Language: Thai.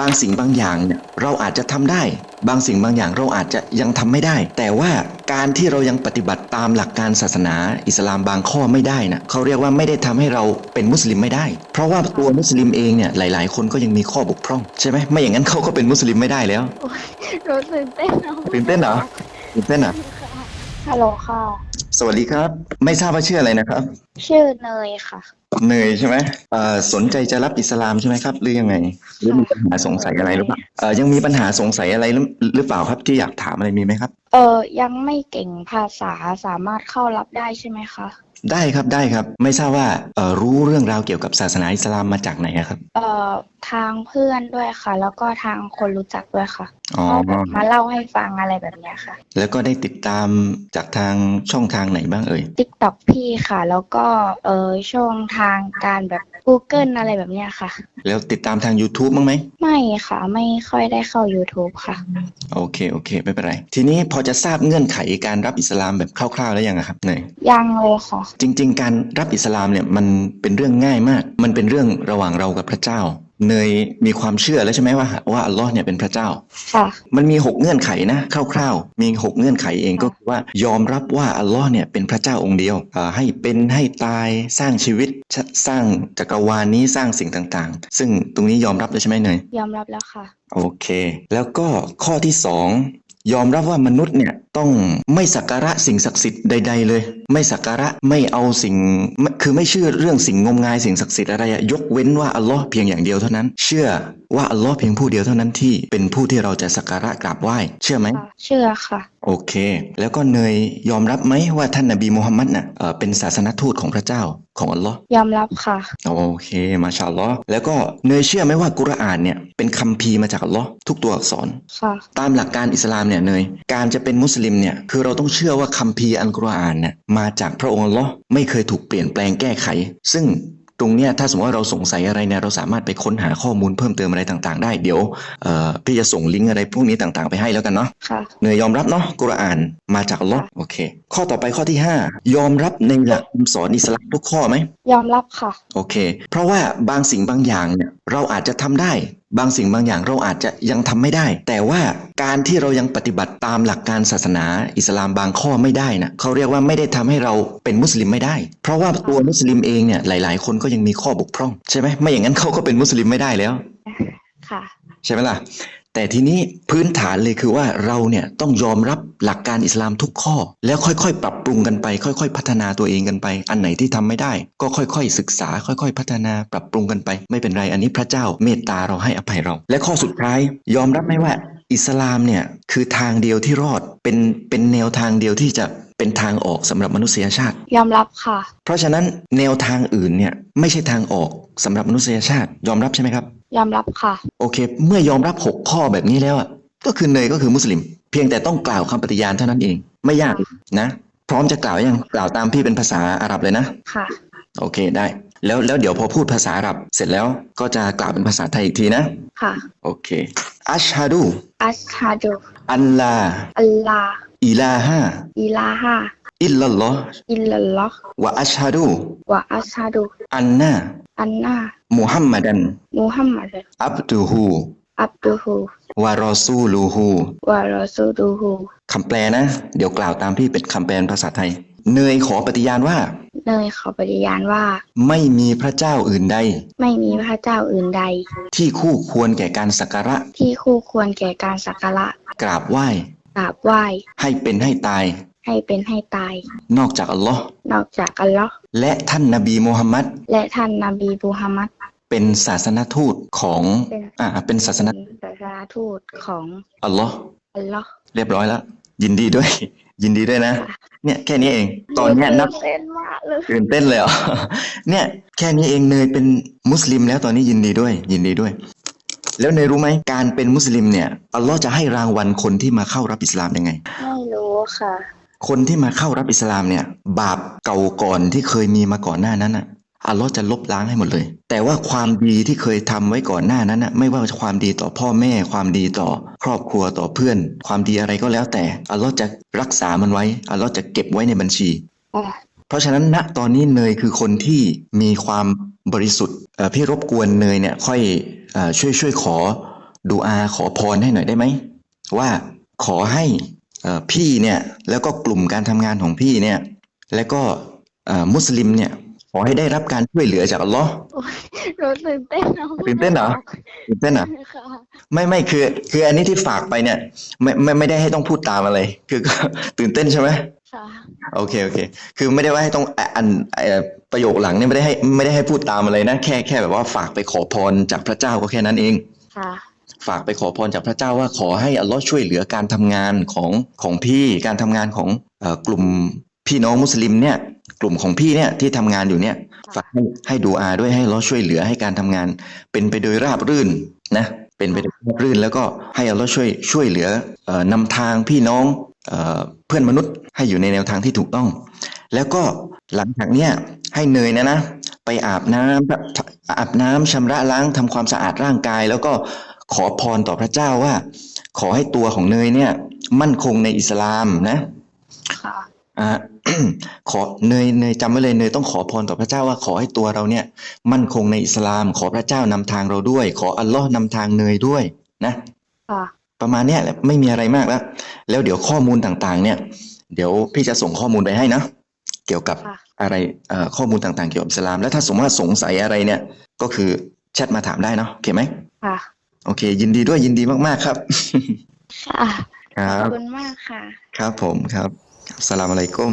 บางสิ่งบางอย่างเนี่ยเราอาจจะทำได้ บางสิ่งบางอย่างเราอาจจะยังทำไม่ได้ แต่ว่าการที่เรายังปฏิบัติตามหลักการศาสนาอิสลามบางข้อไม่ได้นะเขาเรียกว่าไม่ได้ทำให้เราเป็นมุสลิมไม่ได้ เพราะว่าตัวมุสลิมเองเนี่ยหลาย ๆ คนก็ยังมีข้อบกพร่องใช่ไหมไม่อย่างนั้นเขาก็เป็นมุสลิมไม่ได้แล้วรู้ตื่นเต้นอะตื่นเต้นเหรอตื่นเต้นเหรอฮัลโหลค่ะ สวัสดีครับ ไม่ทราบว่าชื่ออะไรนะครับ ชื่อเนยค่ะ เนยใช่ไหมเอ่อสนใจจะรับอิสลามใช่ไหมครับ หรือยังไง หรือมีปัญหาสงสัยอะไรหรือเปล่าเอ่อยังมีปัญหาสงสัยอะไรหรือหรือเปล่าครับที่อยากถามอะไรมีไหมครับ เออยังไม่เก่งภาษาสามารถเข้ารับได้ใช่ไหมคะ ได้ครับได้ครับ ไม่ทราบว่าเอ่อรู้เรื่องราวเกี่ยวกับศาสนาอิสลามมาจากไหนอะครับ เอ่อทางเพื่อนด้วยค่ะ แล้วก็ทางคนรู้จักด้วยค่ะอ๋อ เขาแบบมาเล่าให้ฟังอะไรแบบเนี้ยค่ะแล้วก็ได้ติดตามจากทางช่องทางไหนบ้างเอ่ย ติ๊กต็อกพี่ค่ะ แล้วก็เออช่องทางการแบบ Google อะไรแบบเนี้ยค่ะ แล้วติดตามทาง YouTube บ้างไหม ไม่ค่ะ ไม่ค่อยได้เข้า YouTube ค่ะ โอเค โอเค ไม่เป็นไร ทีนี้พอจะทราบเงื่อนไขการรับอิสลามแบบคร่าวๆแล้วยังอะครับเนยยังเลยค่ะ จริง ๆ การรับอิสลามเนี่ยมันเป็นเรื่องง่ายมาก มันเป็นเรื่องระหว่างเรากับพระเจ้า เนยมีความเชื่อแล้วใช่ไหมว่าว่าอัลลอฮ์เนี่ยเป็นพระเจ้าค่ะมันมี 6 เงื่อนไขนะคร่าวๆ มี 6 เงื่อนไขเองก็คือว่ายอมรับว่าอัลลอฮ์เนี่ยเป็นพระเจ้าองค์เดียวอ่าให้เป็นให้ตายสร้างชีวิตชสร้างจักรวาลนี้สร้างสิ่งต่างๆ ซึ่งตรงนี้ยอมรับเลยใช่ไหมเนยยอมรับแล้วค่ะ โอเค แล้วก็ข้อที่สอง ยอมรับว่ามนุษย์เนี่ยต้องไม่สักการะสิ่งศักดิ์สิทธิ์ใด ๆ เลย ไม่สักการะไม่เอาสิ่งไม่คือไม่เชื่อเรื่องสิ่งงมงายสิ่งศักดิ์สิทธิ์อะไรอะยกเว้นว่าอัลลอฮ์เพียงอย่างเดียวเท่านั้น เชื่อว่าอัลลอฮ์เพียงผู้เดียวเท่านั้นที่เป็นผู้ที่เราจะสักการะกราบไหว้เชื่อไหมค่ะเชื่อค่ะ โอเค แล้วก็เนยยอมรับไหมว่าท่านนบีมูฮัมมัดน่ะเอ่อเป็นศาสนทูตของพระเจ้า ของอัลลอฮ์ยอมรับค่ะ โอเค มาชาอัลลอฮ์แล้วก็เนยเชื่อไหมว่ากุรอานเนี่ยเป็นคัมภีร์มาจากอัลลอฮ์ทุกตัวอักษร ค่ะ ตามหลักการอิสลามเนี่ยเนยการจะเป็นมุสลิมเนี่ยคือเราต้องเชื่อว่าคัมภีร์อัลกุรอานเนี่ยมาจากพระองค์อัลลอฮ์ไม่เคยถูกเปลี่ยนแปลงแก้ไข ซึ่ง ตรงเนี้ยถ้าสมมติว่าเราสงสัยอะไรเนี่ยเราสามารถไปค้นหาข้อมูลเพิ่มเติมอะไรต่างๆ ได้เดี๋ยวเอ่อพี่จะส่งลิงก์อะไรพวกนี้ต่างๆ ไปให้แล้วกันเนาะค่ะเนยยอมรับเนาะกุรอานมาจากอัลลอฮ์โอเค ข้อต่อไปข้อที่ห้ายอมรับในหลักคำสอนอิสลามทุกข้อไหมยอมรับค่ะ โอเค เพราะว่าบางสิ่งบางอย่างเนี่ยเราอาจจะทำได้ บางสิ่งบางอย่างเราอาจจะยังทำไม่ได้ แต่ว่าการที่เรายังปฏิบัติตามหลักการศาสนาอิสลามบางข้อไม่ได้นะเขาเรียกว่าไม่ได้ทำให้เราเป็นมุสลิมไม่ได้ เพราะว่าตัวมุสลิมเองเนี่ยหลาย ๆ คนก็ยังมีข้อบกพร่อง ใช่ไหมไม่อย่างนั้นเขาก็เป็นมุสลิมไม่ได้แล้ว ค่ะ ใช่ไหมล่ะ แต่ทีนี้พื้นฐานเลยคือว่าเราเนี่ยต้องยอมรับหลักการอิสลามทุกข้อ แล้วค่อยๆ ปรับปรุงกันไป ค่อย ๆ พัฒนาตัวเองกันไป อันไหนที่ทำไม่ได้ ก็ค่อยๆ ศึกษา ค่อย ๆ พัฒนาปรับปรุงกันไป ไม่เป็นไรอันนี้พระเจ้าเมตตาเราให้อภัยเรา และข้อสุดท้าย ยอมรับไหมว่าอิสลามเนี่ยคือทางเดียวที่รอดเป็นเป็นแนวทางเดียวที่จะเป็นทางออกสำหรับมนุษยชาติ ยอมรับค่ะ เพราะฉะนั้นแนวทางอื่นเนี่ยไม่ใช่ทางออกสำหรับมนุษยชาติ ยอมรับใช่ไหมครับ ยอมรับค่ะ โอเค เมื่อยอมรับ6ข้อแบบนี้แล้วอะก็คือเนยก็คือมุสลิม เพียงแต่ต้องกล่าวคำปฏิญาณเท่านั้นเอง ไม่ยากนะ พร้อมจะกล่าวยังกล่าวตามพี่เป็นภาษาอาหรับเลยนะค่ะ โอเคได้ แล้วแล้วเดี๋ยวพอพูดภาษาอาหรับเสร็จแล้วก็จะกล่าวเป็นภาษาไทยอีกทีนะค่ะ โอเคอัชฮะดูอัสฮาดุอัลลาอัลลาอิลาฮะอิลาฮะ อิลลัลลอฮ์อิลลัลลอฮ์วะอัชฮะดูวะอัสฮาดุอันนาอันนามุฮัมมัดันมุฮัมมัดอับดุฮูอับดุฮูวะรอซูลูฮูวะรอซูดูฮูคำแปลนะ เดี๋ยวกล่าวตามพี่เป็นคำแปลเป็นภาษาไทย เนยขอปฏิญาณว่า เนยขอปฏิญาณว่า ไม่มีพระเจ้าอื่นใด ไม่มีพระเจ้าอื่นใด ที่คู่ควรแก่การสักการะ ที่คู่ควรแก่การสักการะ กราบไหว้กราบไหว้ ให้เป็นให้ตาย ให้เป็นให้ตาย นอกจากอัลลอฮ์นอกจากอัลลอฮ์และท่านนบีมูฮัมมัดและท่านนบีบูฮัมมัดเป็นศาสนทูตของเป็นอ่าเป็นศาสนเป็นศาสนาทูตของอัลลอฮ์อัลลอฮ์เรียบร้อยแล้วยินดีด้วย ยินดีด้วยนะ เนี่ยแค่นี้เอง ตอนเนี้ยนับตื่เต้นมากเลยตื่นเต้นเลยเหรอเนี่ยแค่นี้เองเนยเป็นมุสลิมแล้วตอนนี้ยินดีด้วย ยินดีด้วย แล้วเนยรู้ไหมการเป็นมุสลิมเนี่ยอัลลอฮ์จะให้รางวัลคนที่มาเข้ารับอิสลามยังไง ไม่รู้ค่ะ คนที่มาเข้ารับอิสลามเนี่ย บาปเก่าก่อนที่เคยมีมาก่อนหน้านั้นอะอัลลอฮ์จะลบล้างให้หมดเลย แต่ว่าความดีที่เคยทำไว้ก่อนหน้านั้นอะไม่ว่าจะความดีต่อพ่อแม่ ความดีต่อครอบครัวต่อเพื่อน ความดีอะไรก็แล้วแต่อัลลอฮ์จะรักษามันไว้อัลลอฮ์จะเก็บไว้ในบัญชี เพราะฉะนั้นณตอนนี้เนยคือคนที่มีความบริสุทธิ์พี่รบกวนเนยเนี่ยค่อยอช่วยช่วยขอดูอาขอพรให้หน่อยได้ไหมว่าขอให้ พี่เนี่ยแล้วก็กลุ่มการทำงานของพี่เนี่ย แล้วก็เอ่อมุสลิมเนี่ยขอให้ได้รับการช่วยเหลือจากอัลลอฮ์หนูตื่นเต้นเอาไม่ตื่นเต้นเหรอตื่นเต้นเหรอค่ะไม่ไม่คือ คืออันนี้ที่ฝากไปเนี่ย ไม่ไม่ไม่ได้ให้ต้องพูดตามอะไร คือก็ตื่นเต้นใช่ไหมค่ะโอเคโอเค คือไม่ได้ว่าให้ต้องอะอันเอ่อประโยคหลังเนี่ยไม่ได้ให้ไม่ได้ให้พูดตามอะไรนะแค่แค่แบบว่าฝากไปขอพรจากพระเจ้าก็แค่นั้นเองค่ะ ฝากไปขอพรจากพระเจ้าว่าขอให้อัลลอฮ์ช่วยเหลือการทำงานของของพี่การทำงานของเอ่อกลุ่มพี่น้องมุสลิมเนี่ยกลุ่มของพี่เนี่ยที่ทำงานอยู่เนี่ยฝากให้ให้ดูอาด้วยให้อัลลอฮ์ช่วยเหลือให้การทำงาน เป็นไปโดยราบรื่นนะเป็นไปโดยราบรื่น แล้วก็ให้อัลลอฮ์ช่วยช่วยเหลือเอ่อนำทางพี่น้องเอ่อเพื่อนมนุษย์ให้อยู่ในแนวทางที่ถูกต้อง แล้วก็หลังจากเนี้ยให้เนยนะนะไปอาบน้ำอาบน้ำชำระล้างทำความสะอาดร่างกาย แล้วก็ ขอพรต่อพระเจ้าว่า ขอให้ตัวของเนยเนี่ย มั่นคงในอิสลามนะค่ะอ่าขอเนยเนยจำไว้เลยเนยต้องขอพรต่อพระเจ้าว่าขอให้ตัวเราเนี่ย มั่นคงในอิสลาม ขอพระเจ้านำทางเราด้วย ขออัลลอฮ์นำทางเนยด้วยนะค่ะประมาณเนี้ยแหละไม่มีอะไรมากแล้ว แล้วเดี๋ยวข้อมูลต่างๆ เนี่ย เดี๋ยวพี่จะส่งข้อมูลไปให้นะเกี่ยวกับค่ะอะไรเอ่อข้อมูลต่างๆ เกี่ยวกับอิสลาม แล้วถ้าสมมติว่าสงสัยอะไรเนี่ย ก็คือแชทมาถามได้เนาะโอเคไหมค่ะ โอเค ยินดีด้วยยินดีมาก ๆ ครับ ค่ะ ครัขอบบคุณมากค่ะ ครับผมครับอัสสลามอะลัยกุม